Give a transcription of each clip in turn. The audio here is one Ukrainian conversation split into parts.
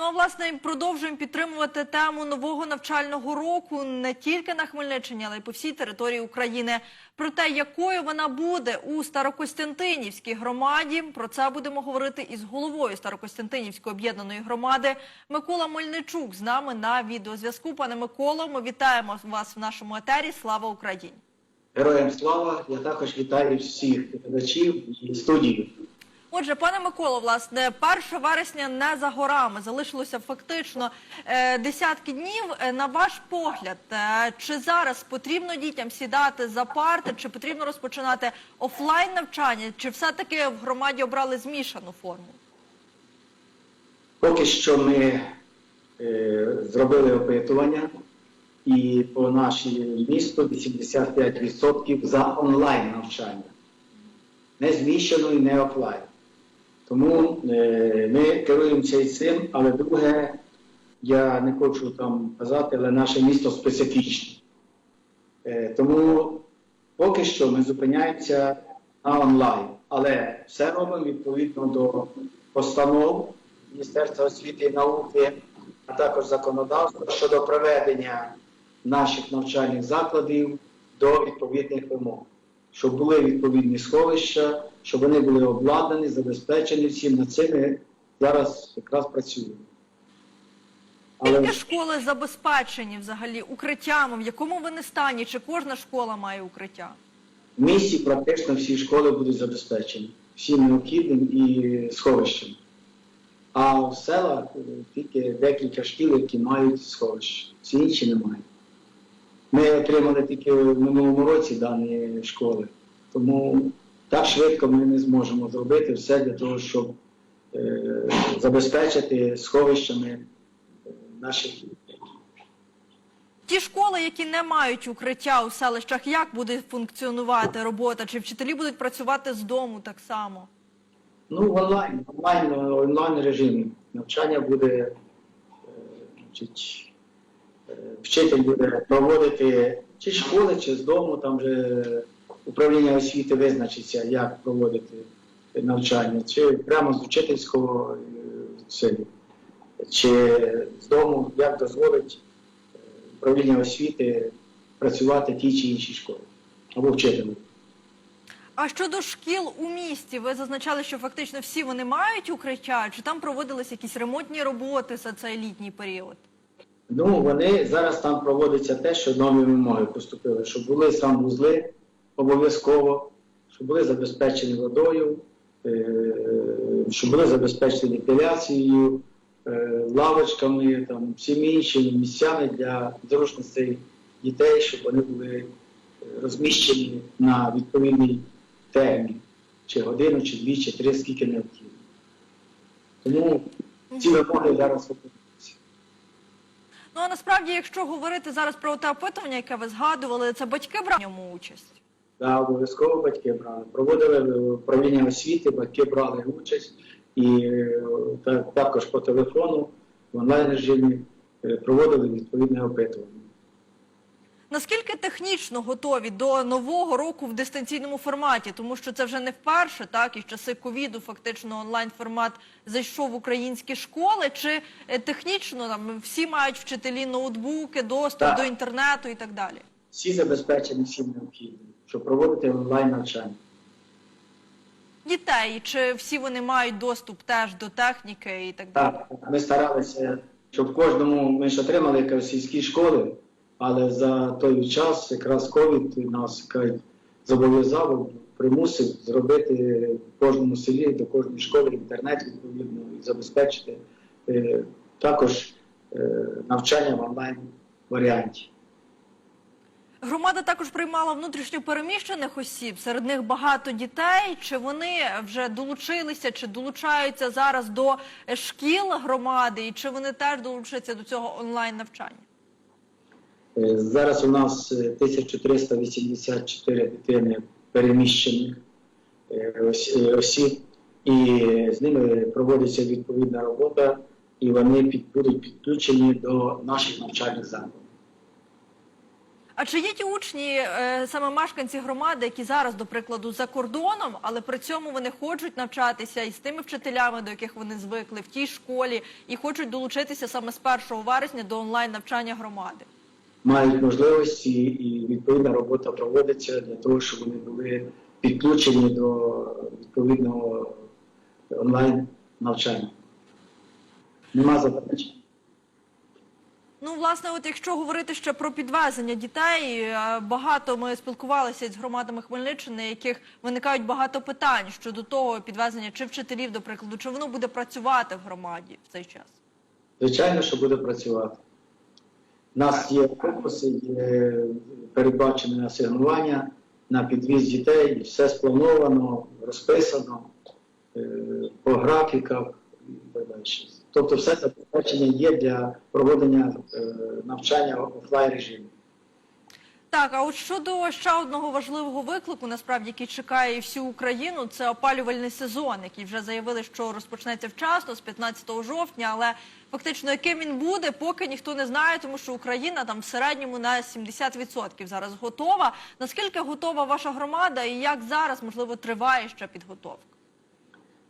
Ну а власне продовжуємо підтримувати тему нового навчального року не тільки на Хмельниччині, але й по всій території України. Про те, якою вона буде у Старокостянтинівській громаді, про це будемо говорити із головою Старокостянтинівської об'єднаної громади Микола Мельничук з нами на відеозв'язку. Пане Миколо, ми вітаємо вас в нашому етері. Слава Україні! Героям слава! Я також вітаю всіх глядачів і студію. Отже, пане Миколо, власне, 1 вересня не за горами. Залишилося фактично е, десятки днів. Е, На ваш погляд, е, чи зараз потрібно дітям сідати за парти, чи потрібно розпочинати офлайн навчання, чи все-таки в громаді обрали змішану форму? Поки що ми е, зробили опитування, і по нашій місту 85% за онлайн навчання. Не зміщено і не офлайн. Тому е, ми керуємося і цим, але друге, я не хочу там казати, але наше місто специфічне. Е, тому поки що ми зупиняємося на онлайн, але все робимо відповідно до постанов Міністерства освіти і науки, а також законодавства щодо приведення наших навчальних закладів до відповідних вимог, щоб були відповідні сховища, щоб вони були обладнані, забезпечені всім. Над ми зараз якраз працюємо. Але Скільки школи забезпечені взагалі укриттями? В якому вони стані? Чи кожна школа має укриття? в місті практично всі школи будуть забезпечені всім необхідним і сховищем. А в селах тільки декілька шкіл, які мають сховище. Всі інші не мають. Ми отримали тільки в минулому році дані школи, тому так швидко ми не зможемо зробити все для того, щоб е, забезпечити сховищами е, наших дітей. Ті школи, які не мають укриття у селищах, як буде функціонувати робота? Чи вчителі будуть працювати з дому так само? Ну, в онлайн, онлайн, онлайн режимі. Навчання буде, е, значить, вчитель буде проводити чи з школи, чи з дому, там вже управління освіти визначиться, як проводити навчання, чи прямо з учительського е, селі, чи з дому, як дозволить е, управління освіти працювати в тій чи іншій школі або вчителю. А щодо шкіл у місті, ви зазначали, що фактично всі вони мають укриття, чи там проводились якісь ремонтні роботи за цей літній період? Ну, вони зараз там проводиться те, що нові вимоги поступили, щоб були санвузли обов'язково, щоб були забезпечені водою, е, щоб були забезпечені вентиляцією, е, лавочками, там, всіми іншими місцями для зручностей дітей, щоб вони були е, розміщені на відповідний термін, чи годину, чи дві, чи три, скільки необхідно. Тому ці вимоги зараз виконуються. Ну а насправді, якщо говорити зараз про те опитування, яке ви згадували, це батьки брали в ньому участь. Да, обов'язково батьки брали. Проводили управління освіти, батьки брали участь і так, також по телефону в онлайн режимі е, проводили відповідне опитування. Наскільки технічно готові до нового року в дистанційному форматі, тому що це вже не вперше, так і з часи ковіду фактично онлайн формат зайшов в українські школи. Чи е, технічно там всі мають вчителі ноутбуки, доступ Так. до інтернету і так далі? Всі забезпечені всім необхідним, щоб проводити онлайн навчання. Дітей, чи всі вони мають доступ теж до техніки і так далі? Так, ми старалися, щоб кожному ми ж отримали сільські школи, але за той час якраз ковід нас зобов'язав, примусив зробити в кожному селі до кожної школи інтернет відповідно і забезпечити е, також е, навчання в онлайн варіанті. Громада також приймала внутрішньо переміщених осіб. Серед них багато дітей. Чи вони вже долучилися, чи долучаються зараз до шкіл громади, і чи вони теж долучаться до цього онлайн навчання? Е, Зараз у нас е, 1384 дитини переміщених е, е, осіб, і з ними проводиться відповідна робота, і вони під, будуть підключені до наших навчальних закладів. А чи є ті учні, е, саме мешканці громади, які зараз, до прикладу, за кордоном, але при цьому вони хочуть навчатися із тими вчителями, до яких вони звикли, в тій школі, і хочуть долучитися саме з 1 вересня до онлайн навчання громади? Мають можливості і відповідна робота проводиться для того, щоб вони були підключені до відповідного онлайн навчання. Нема заперечень. Ну, власне, от якщо говорити ще про підвезення дітей, е, багато ми спілкувалися з громадами Хмельниччини, яких виникають багато питань щодо того підвезення чи вчителів, до прикладу, чи воно буде працювати в громаді в цей час. Звичайно, що буде працювати. У нас є конкурси, є передбачене асигнування на підвіз дітей, все сплановано, розписано е, по графіках і далі. Тобто все забезпечення є для проведення е, навчання в офлайн режимі. Так, а от щодо ще одного важливого виклику, насправді, який чекає і всю Україну, це опалювальний сезон, який вже заявили, що розпочнеться вчасно з 15 жовтня, але фактично яким він буде, поки ніхто не знає, тому що Україна там в середньому на 70% зараз готова. Наскільки готова ваша громада і як зараз можливо триває ще підготовка?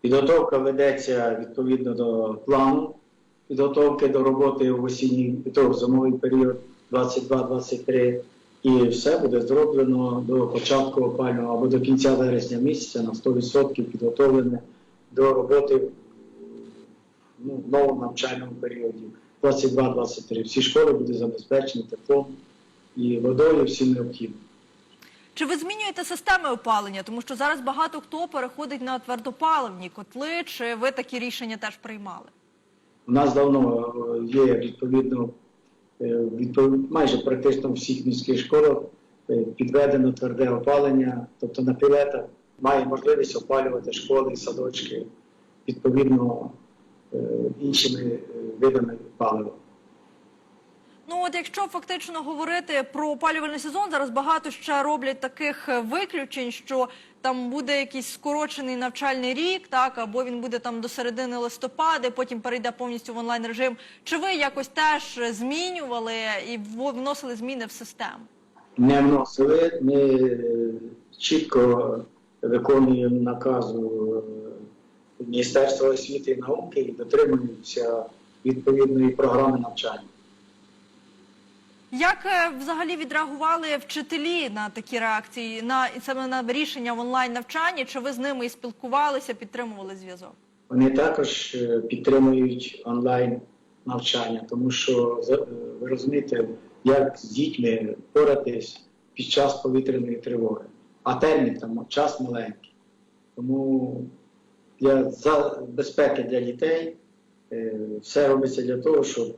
Підготовка ведеться відповідно до плану, підготовки до роботи в осінній зимовий період 22-23. І все буде зроблено до початку опального або до кінця вересня місяця на 100% підготовлене до роботи ну, в новому навчальному періоді 22-23. Всі школи будуть забезпечені теплом і водою всім необхідним. Чи ви змінюєте системи опалення? Тому що зараз багато хто переходить на твердопаливні котли. Чи ви такі рішення теж приймали? У нас давно е, є відповідно відпов... майже практично всіх міських школах е, підведено тверде опалення, тобто на пілетах має можливість опалювати школи садочки відповідно е, іншими е, видами палива. Ну от якщо фактично говорити про опалювальний сезон, зараз багато ще роблять таких е, виключень, що там буде якийсь скорочений навчальний рік, так або він буде там до середини листопада, потім перейде повністю в онлайн режим. Чи ви якось теж змінювали і вносили зміни в систему? Не вносили, ми е, чітко виконуємо наказу е, Міністерства освіти і науки і дотримуємося відповідної програми навчання. Як е, взагалі відреагували вчителі на такі реакції, на саме на рішення в онлайн навчанні? Чи ви з ними і спілкувалися, підтримували зв'язок? Вони також е, підтримують онлайн навчання, тому що е, ви розумієте, як з дітьми поратись під час повітряної тривоги. А термін там час маленький. Тому для за безпеки для дітей все робиться для того, щоб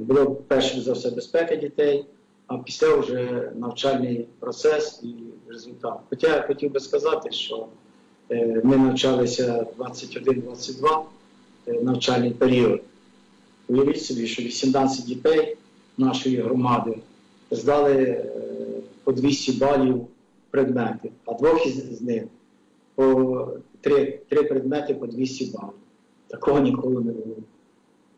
було перше за все безпека дітей, а після вже навчальний процес і результат. Хоча я хотів би сказати, що Е, Ми навчалися 21-22 е, навчальний період. Уявіть собі, що 18 дітей нашої громади здали е, по 200 балів предмети, а двох із них по три, три предмети по 200 балів. Такого ніколи не було.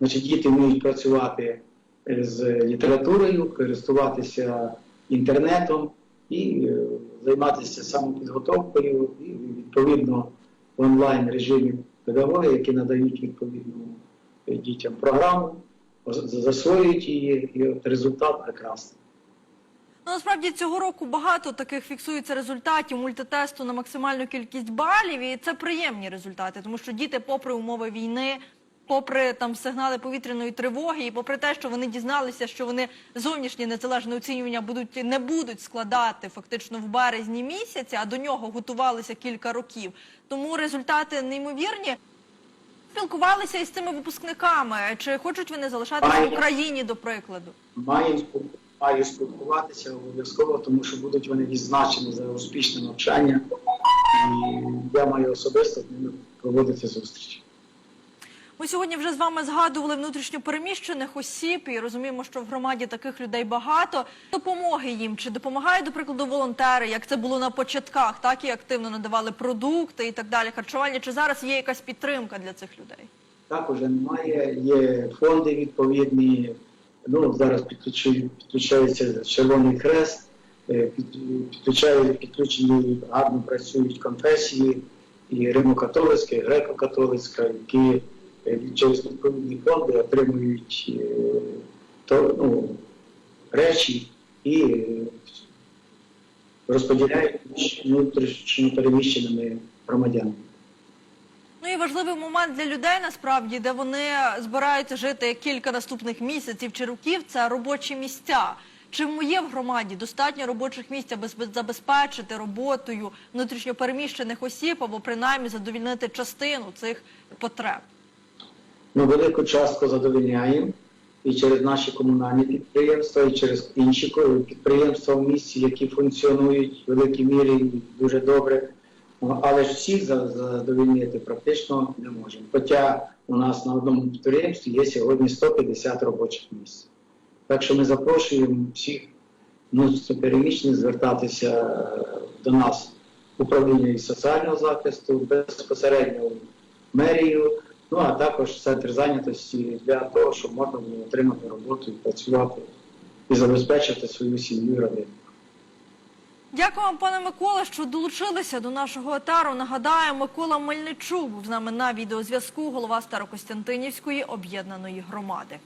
Значить, діти вміють працювати е, з літературою, користуватися інтернетом і е, займатися самопідготовкою і відповідно в онлайн режимі педагоги, які надають відповідну е, дітям програму, засвоюють її, і результат прекрасний. Ну, насправді цього року багато таких фіксується результатів мультитесту на максимальну кількість балів, і це приємні результати, тому що діти, попри умови війни, попри там сигнали повітряної тривоги, і попри те, що вони дізналися, що вони зовнішнє незалежне оцінювання будуть не будуть складати фактично в березні місяці, а до нього готувалися кілька років. Тому результати неймовірні. Спілкувалися із цими випускниками. Чи хочуть вони залишатися в Україні, до прикладу? Спіл- маю спілкуватися обов'язково, тому що будуть вони відзначені за успішне навчання, і я маю особисто з ними проводити зустрічі. Ми сьогодні вже з вами згадували внутрішньо переміщених осіб і розуміємо, що в громаді таких людей багато. Допомоги їм чи допомагають, до прикладу, волонтери, як це було на початках, так і активно надавали продукти і так далі, харчування. Чи зараз є якась підтримка для цих людей? Так уже немає, є фонди відповідні, Ну, зараз підключається Червоний Хрест, е, під- підключають, підключені гарно працюють конфесії і Римо-католицька, і греко-католицька, які через відповідні фонди отримують е, то, ну, речі і е, розподіляють між внутрішньо переміщеними громадянами. Ну і важливий момент для людей насправді, де вони збираються жити кілька наступних місяців чи років, це робочі місця. Чи є в громаді достатньо робочих місць, аби забезпечити роботою внутрішньопереміщених осіб або принаймні задовільнити частину цих потреб? Ми велику частку задовольняємо і через наші комунальні підприємства, і через інші підприємства в місті, які функціонують в великій мірі і дуже добре. Ну, Але ж всіх за- задовольнити практично не можемо. Хоча у нас на одному підприємстві є сьогодні 150 робочих місць. Так що ми запрошуємо всіх внутрішньопереміщених звертатися е, до нас управління і соціального захисту, безпосередньо в мерію, ну а також центр зайнятості для того, щоб можна було отримати роботу і працювати і забезпечити свою сім'ю родину. Дякую вам, пане Микола, що долучилися до нашого етару. Нагадаю, Микола Мельничук був з нами на відеозв'язку, голова Старокостянтинівської об'єднаної громади.